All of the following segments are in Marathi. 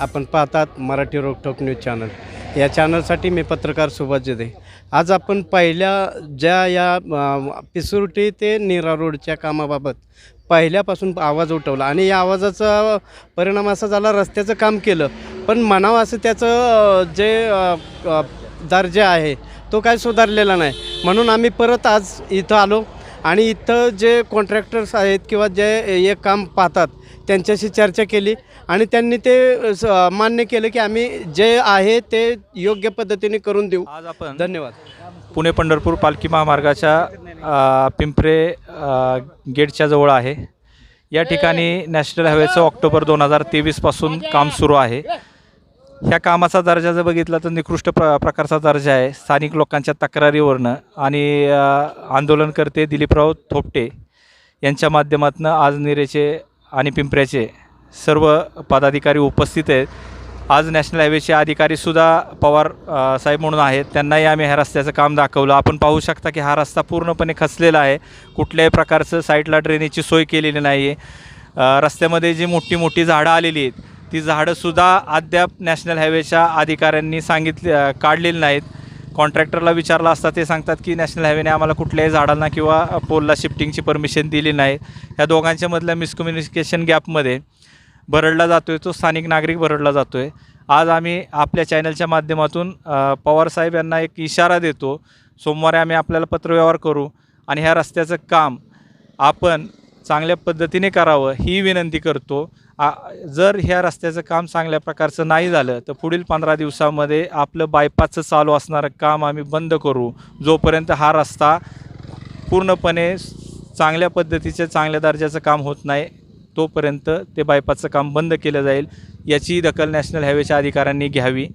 आपण पाहतात मराठी रोकठोक न्यूज चॅनल. या चॅनलसाठी मी पत्रकार सुभाष जिदे आज आपण पहिल्या ज्या या पिसुरटी पिसुर्टी ते नीरा रोडच्या कामाबाबत पहिल्यापासून आवाज उठवला. आणि या आवाजाचा परिणाम असा झाला रस्त्याचं काम केलं. पण म्हणावं असं त्याचं जे दर्जा आहे तो काय सुधारलेला नाही. म्हणून आम्ही परत आज इथं आलो. आणि इथं जे कॉन्ट्रॅक्टर्स आहेत किंवा जे हे काम पाहतात त्यांच्याशी चर्चा केली आणि त्यांनी ते स- मान्य केलं की आम्ही जे आहे ते योग्य पद्धतीने करून देऊ. आज आपण धन्यवाद. पुणे पंढरपूर पालखी महामार्गाच्या अ, पिंपरे अ, गेटच्या जवळ आहे. या ठिकाणी नॅशनल हायवेचं ऑक्टोबर दोन हजार तेवीसपासून काम सुरू आहे. ह्या कामाचा दर्जा जर बघितला तर निकृष्ट प्र प्रकारचा दर्जा आहे. स्थानिक लोकांच्या तक्रारीवरनं आणि अ, आंदोलनकर्ते दिलीपराव थोपटे यांच्या माध्यमातून आज निरेचे आणि पिंपऱ्याचे सर्व पदाधिकारी उपस्थित आहेत. आज नॅशनल हायवेचे अधिकारीसुद्धा पवार साहेब म्हणून आहेत. त्यांनाही आम्ही ह्या रस्त्याचं काम दाखवलं. आपण पाहू शकता की हा रस्ता पूर्णपणे खचलेला आहे. कुठल्याही प्रकारचं साईडला ड्रेनेजची सोय केलेली नाही आहे रस्त्यामध्ये जी मोठी मोठी झाडं आलेली आहेत ती झाडंसुद्धा अद्याप नॅशनल हायवेच्या अधिकाऱ्यांनी सांगितले काढलेली नाहीत. कॉन्ट्रॅक्टरला विचारलं असता ते सांगतात की नॅशनल हायवेने आम्हाला कुठल्याही झाडांना किंवा पोलला शिफ्टिंगची परमिशन दिली नाही. ह्या दोघांच्या मधल्या मिसकम्युनिकेशन गॅपमध्ये बरडला जातो आहे तो स्थानिक नागरिक बरडला जातो आहे आज आम्ही आपल्या चॅनलच्या माध्यमातून पवार पवारसाहेब यांना एक इशारा देतो सोमवारी आम्ही आपल्याला पत्रव्यवहार करू आणि ह्या रस्त्याचं काम आपण चांगल्या पद्धतीने करावं ही विनंती करतो. आ जर ह्या रस्त्याचं काम चांगल्या प्रकारचं नाही झालं तर पुढील पंधरा दिवसामध्ये आपलं बायपासचं चालू असणारं काम आम्ही बंद करू. जोपर्यंत हा रस्ता पूर्णपणे चांगल्या पद्धतीचे चांगल्या दर्जाचं काम होत नाही तोपर्यंत ते बायपासचं काम बंद केलं जाईल याची दखल नॅशनल हायवेच्या अधिकाऱ्यांनी घ्यावी.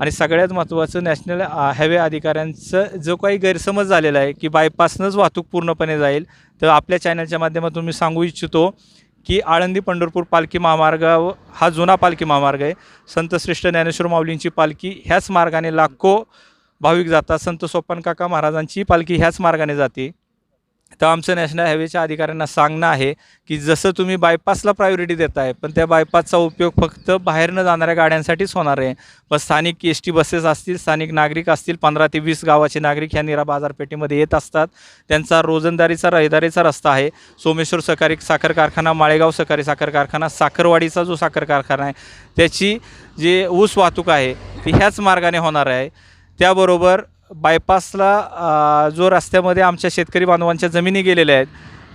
आणि सगळ्यात महत्त्वाचं नॅशनल हायवे अधिकाऱ्यांचं जो काही गैरसमज झालेला आहे की बायपासनंच वाहतूक पूर्णपणे जाईल तर आपल्या चॅनलच्या माध्यमातून मी सांगू इच्छितो की आळंदी पंढरपूर पालखी महामार्ग हा जुना पालखी महामार्ग आहे. संतश्रेष्ठ ज्ञानेश्वर माऊलींची पालखी ह्याच मार्गाने लाखो भाविक जातात. संत सोपन काका महाराजांची पालखी ह्याच मार्गाने जाते. तर आमचं नॅशनल हायवेच्या अधिकाऱ्यांना सांगणं आहे की जसं तुम्ही बायपासला प्रायोरिटी देताय पण त्या बायपासचा उपयोग फक्त बाहेरनं जाणाऱ्या गाड्यांसाठीच होणार आहे. पण स्थानिक एस टी बसेस असतील स्थानिक नागरिक असतील पंधरा ते वीस गावाचे नागरिक ह्या निरा बाजारपेठेमध्ये येत असतात. त्यांचा रोजंदारीचा रहदारीचा रस्ता आहे. सोमेश्वर सहकारी साखर कारखाना माळेगाव सहकारी साखर कारखाना साखरवाडीचा जो साखर कारखाना आहे त्याची जे ऊस वाहतूक आहे ती ह्याच मार्गाने होणार आहे. त्याबरोबर बायपासला जो रस्त्यामध्ये आमच्या शेतकरी बांधवांच्या जमिनी गेलेल्या आहेत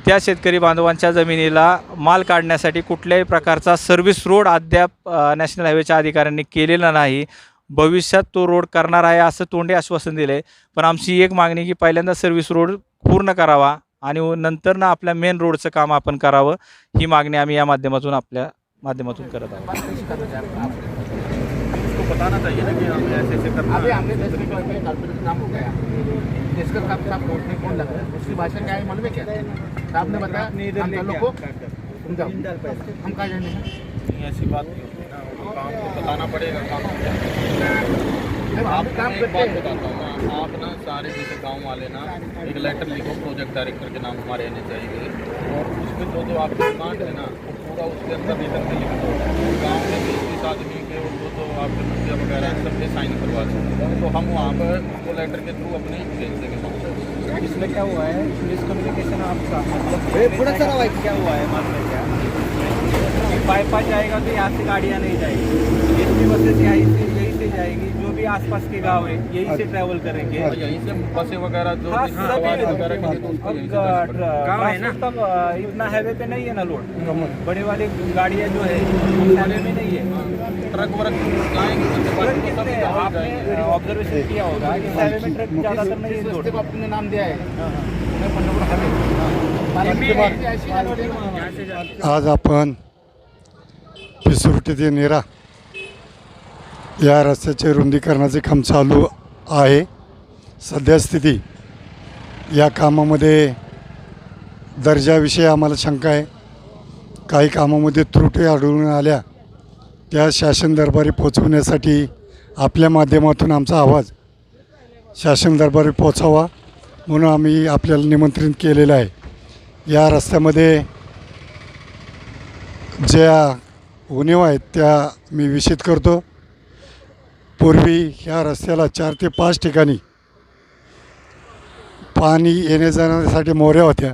त्या शेतकरी बांधवांच्या जमिनीला माल काढण्यासाठी कुठल्याही प्रकारचा सर्व्हिस रोड अद्याप नॅशनल हायवेच्या अधिकाऱ्यांनी केलेला नाही. भविष्यात तो रोड करणार आहे असं तोंडे आश्वासन दिलं. आहे पण आमची एक मागणी की पहिल्यांदा सर्व्हिस रोड पूर्ण करावा आणि नंतर ना आपल्या मेन रोडचं काम आपण करावं. ही मागणी आम्ही या माध्यमातून आपल्या माध्यमातून करत आहोत. बताना चाहिए ना कि हमें ऐसे ऐसे करना अभी हमने दस मिनट पहले कॉर्पोरेट काम हो गया। जिसका काम साहब कोर्ट में कौन लगा? है उसकी भाषा क्या है मालूम है क्या? साहब ने बताया हम लोग को। हम कहा नहीं ऐसी बात नहीं होती ना काम तो बताना पड़ेगा काम आपको काम एक करते बात हैं। बताता हूँ आप ना सारे जैसे गाँव वाले ना एक लेटर लिखो प्रोजेक्ट डायरेक्टर के नाम हमारे आने चाहिए। और उसमें जो जो आपके डिमांड है ना वो पूरा उसके अंदर रिटर्न में लिख। दो गाँव में तीस आदमी के जो जो आपके मुखिया वगैरह हैं सबके साइन करवा सकते हैं। तो हम वहाँ पर उसको लेटर के थ्रू अपने भेज देंगे। इसमें क्या हुआ है? मिसकम्युनिकेशन आपका मतलब थोड़ा सा क्या हुआ है? मालूम है क्या? बाईपास जाएगा तो यहाँ से गाड़ियाँ नहीं जाएगी। टी बसेस यहीं से यहीं से जाएगी। जो भी आसपास के गाँव है यहीं से ट्रैवल करेंगे। और यहीं से बसें वगैरह जो हाँ, सब तो से है ना? तब इतना हाईवे पे नहीं है ना लोड बड़े वाली गाड़ियाँ जो है हाईवे में नहीं है। ट्रक वर्क आपने जाएंगे। ऑब्जर्वेशन किया होगा कि हाईवे में ट्रक ज़्यादातर नहीं है जिस लोड रस्ते को आपने नाम दिया है। आज आपण पिसुर्टी ते नेरा या रस्त्याचे रुंदीकरणाचे काम चालू आहे. सद्यस्थिती या कामामध्ये दर्जाविषयी आम्हाला शंका आहे. काही कामामध्ये त्रुटी आढळून आल्या. त्या शासन दरबारी पोचवण्यासाठी आपल्या माध्यमातून आमचा आवाज शासन दरबारी पोचावा म्हणून आम्ही आपल्याला निमंत्रित केलेलं आहे. या रस्त्यामध्ये ज्या उणीव आहेत त्या मी विषित करतो. पूर्वी ह्या रस्त्याला चार ते पाच ठिकाणी पाणी येण्या जाण्यासाठी मोऱ्या होत्या.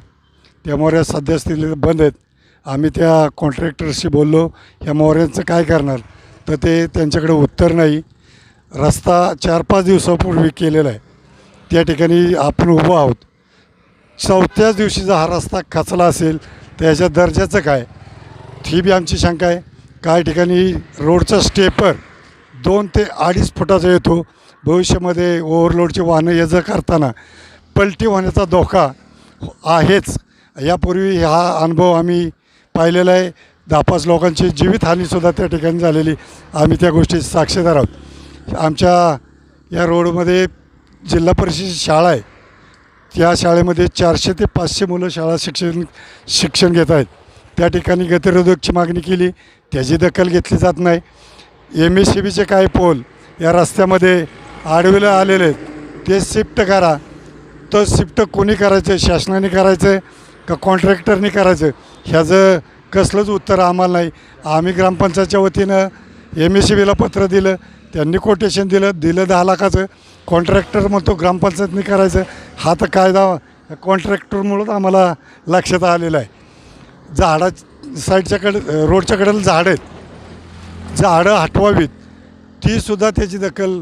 त्या मोऱ्या सध्या स्थितीत बंद आहेत. आम्ही त्या कॉन्ट्रॅक्टरशी बोललो ह्या मोऱ्यांचं काय करणार? तर ते त्यांच्याकडे उत्तर नाही. रस्ता चार पाच दिवसापूर्वी केलेला आहे. त्या ठिकाणी आपण उभं आहोत. चौथ्याच दिवशीचा हा रस्ता खचला असेल तर याच्या दर्जाचं काय? ही बी आमची शंका आहे. काही ठिकाणी रोडचा स्टेपर दोन ते अडीच फुटाचा येतो. भविष्यामध्ये ओव्हरलोडची वाहनं ये जर करताना पलटी होण्याचा धोका आहेच. यापूर्वी हा अनुभव आम्ही पाहिलेलं आहे. दहा पाच लोकांची जीवितहानीसुद्धा त्या ठिकाणी झालेली. आम्ही त्या गोष्टी साक्षीदार आहोत. आमच्या या रोडमध्ये जिल्हा परिषद शाळा आहे. त्या शाळेमध्ये चारशे ते पाचशे मुलं शाळा शिक्षण शिक्षण घेत आहेत. त्या ठिकाणी गतिरोधकची मागणी केली. त्याची दखल घेतली जात नाही. एम एस सी बीचे काही पोल या रस्त्यामध्ये आडवीला आलेले आहेत. ते शिफ्ट करा. तर शिफ्ट कोणी करायचं शासनाने करायचं आहे का कॉन्ट्रॅक्टरने करायचं? ह्याचं कसलंच उत्तर आम्हाला नाही. आम्ही ग्रामपंचायतच्या वतीनं एम एस सी बीला पत्र दिलं त्यांनी कोटेशन दिलं दिलं दहा लाखाचं. कॉन्ट्रॅक्टर म्हणतो ग्रामपंचायतने करायचं. हा तर कायदा कॉन्ट्रॅक्टरमुळंच आम्हाला लक्षात आलेलं आहे. झाडा साईडच्याकडे रोडच्या कडेला झाडं आहेत. झाडं हटवावीत. तीसुद्धा त्याची दखल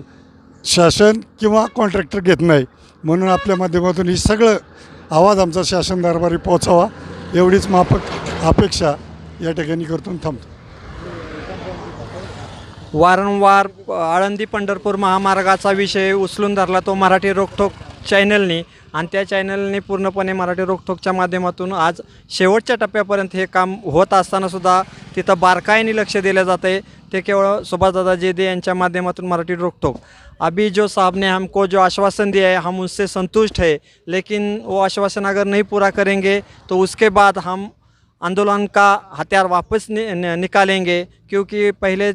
शासन किंवा कॉन्ट्रॅक्टर घेत नाही. म्हणून आपल्या माध्यमातून ही सगळं आवाज आमचा शासन दरबारी पोचावा एवढीच माफक अपेक्षा या ठिकाणी करतून थांबतो. वारंवार आळंदी पंढरपूर महामार्गाचा विषय उचलून धरला तो मराठी रोखोक चॅनलनी आणि त्या चॅनलने पूर्णपणे मराठी रोखोकच्या माध्यमातून आज शेवटच्या टप्प्यापर्यंत हे काम होत असतानासुद्धा तिथं बारकाईने लक्ष दिलं जातं आहे ते केवळ सुभाषदादा जेदे यांच्या माध्यमातून मराठी रोकटोक अभी जो साहब ने हमको जो आश्वासन दिया है हम उससे संतुष्ट है। लेकिन वो आश्वासन अगर नहीं पूरा करेंगे तो उसके बाद हम आंदोलन का हथियार वापस नि, निकालेंगे। क्योंकि पहले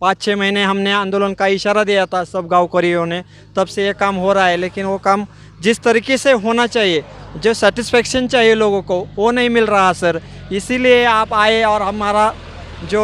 पाँच छः महीने हमने आंदोलन का इशारा दिया था सब गाँवकरियों ने। तब से ये काम हो रहा है लेकिन वो काम जिस तरीके से होना चाहिए जो सेटिस्फेक्शन चाहिए लोगों को वो नहीं मिल रहा सर। इसीलिए आप आए और हमारा जो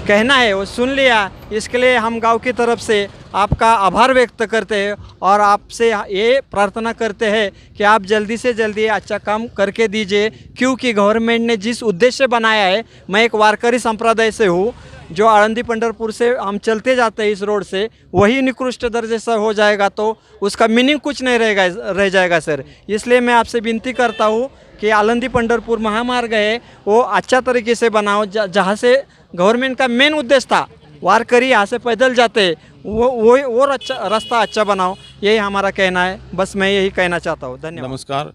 कहना है, वो सुन लिया। इसके लिए हम गाँव की तरफ़ से आपका आभार व्यक्त करते हैं और आपसे ये प्रार्थना करते हैं कि आप जल्दी से जल्दी अच्छा काम करके दीजिए, क्योंकि गवर्नमेंट ने जिस उद्देश्य बनाया है, मैं एक वारकरी संप्रदाय से हूँ, जो आळंदी पंडरपुर से हम चलते जाते हैं इस रोड से, वही निकृष्ट दर्जे से हो जाएगा तो उसका मीनिंग कुछ नहीं रहेगा, रह जाएगा सर इसलिए मैं आपसे विनती करता हूँ कि आलंदी पंडरपुर महामार्ग है, वो अच्छा तरीके से बनाओ जहाँ से गवर्नमेंट का मेन उद्देश्य था, वारकरी यहाँ से पैदल जाते, वो वो और अच्छा रास्ता अच्छा बनाओ, यही हमारा कहना है। बस मैं यही कहना चाहता हूँ। धन्यवाद। नमस्कार।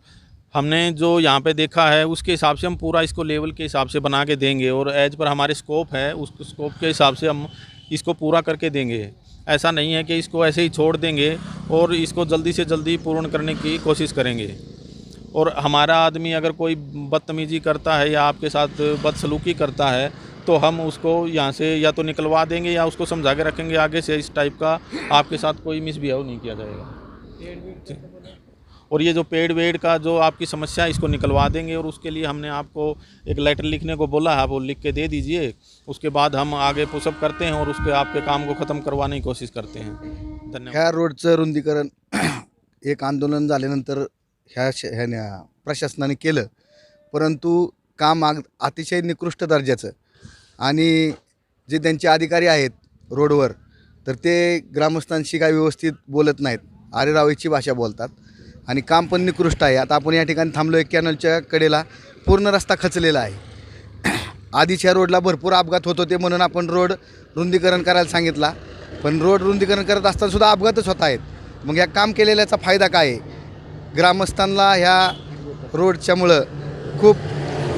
हमने जो यहाँ पे देखा है, उसके हिसाब से हम पूरा इसको लेवल के हिसाब से बना के देंगे और एज पर हमारे स्कोप है, उस स्कोप के हिसाब से हम इसको पूरा करके देंगे। ऐसा नहीं है कि इसको ऐसे ही छोड़ देंगे और इसको जल्दी से जल्दी पूर्ण करने की कोशिश करेंगे। और हमारा आदमी अगर कोई बदतमीज़ी करता है या आपके साथ बदसलूकी करता है तो हम उसको यहाँ से या तो निकलवा देंगे या उसको समझा के रखेंगे आगे से इस टाइप का। आपके साथ कोई मिसबिहेव नहीं किया जाएगा। और ये जो पेड़ वेड़ का जो आपकी समस्या है, इसको निकलवा देंगे और उसके लिए हमने आपको एक लेटर लिखने को बोला है, आप वो लिख के दे दीजिए। उसके बाद हम आगे पुशअप करते हैं और उसके आपके काम को ख़त्म करवाने की कोशिश करते हैं। धन्यवाद। ह्या रोडचं रुंदीकरण एक आंदोलन झाल्यानंतर ह्या श, ह्याने प्रशासनाने केलं, परंतु काम अतिशय निकृष्ट दर्जाचं. आणि जे त्यांचे अधिकारी आहेत रोडवर तर ते ग्रामस्थांशी काय व्यवस्थित बोलत नाहीत. आरेरावीची भाषा बोलतात. आणि काम पण निकृष्ट आहे. आता आपण या ठिकाणी थांबलो आहे कॅनलच्या कडेला पूर्ण रस्ता खचलेला आहे. आधीच्या रोडला भरपूर अपघात होत होते म्हणून आपण रोड रुंदीकरण करायला सांगितला. पण रोड रुंदीकरण करत असताना सुद्धा अपघातच होत आहेत. मग या काम केलेल्याचा फायदा काय आहे? ग्रामस्थांना ह्या रोडच्यामुळं खूप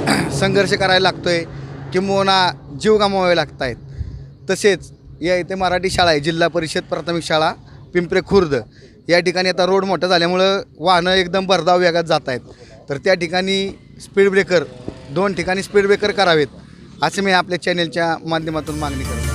संघर्ष करायला लागतो आहे किंबहुना जीव गमावावे लागत आहेत तसेच या इथे मराठी शाळा आहे जिल्हा परिषद प्राथमिक शाळा पिंपरे खुर्द. या ठिकाणी आता रोड मोठा झाल्यामुळं वाहनं एकदम भरधाव वेगात जात आहेत तर त्या ठिकाणी स्पीड ब्रेकर दोन ठिकाणी स्पीड ब्रेकर करावेत असे मी आपल्या चॅनेलच्या माध्यमातून मागणी करतो.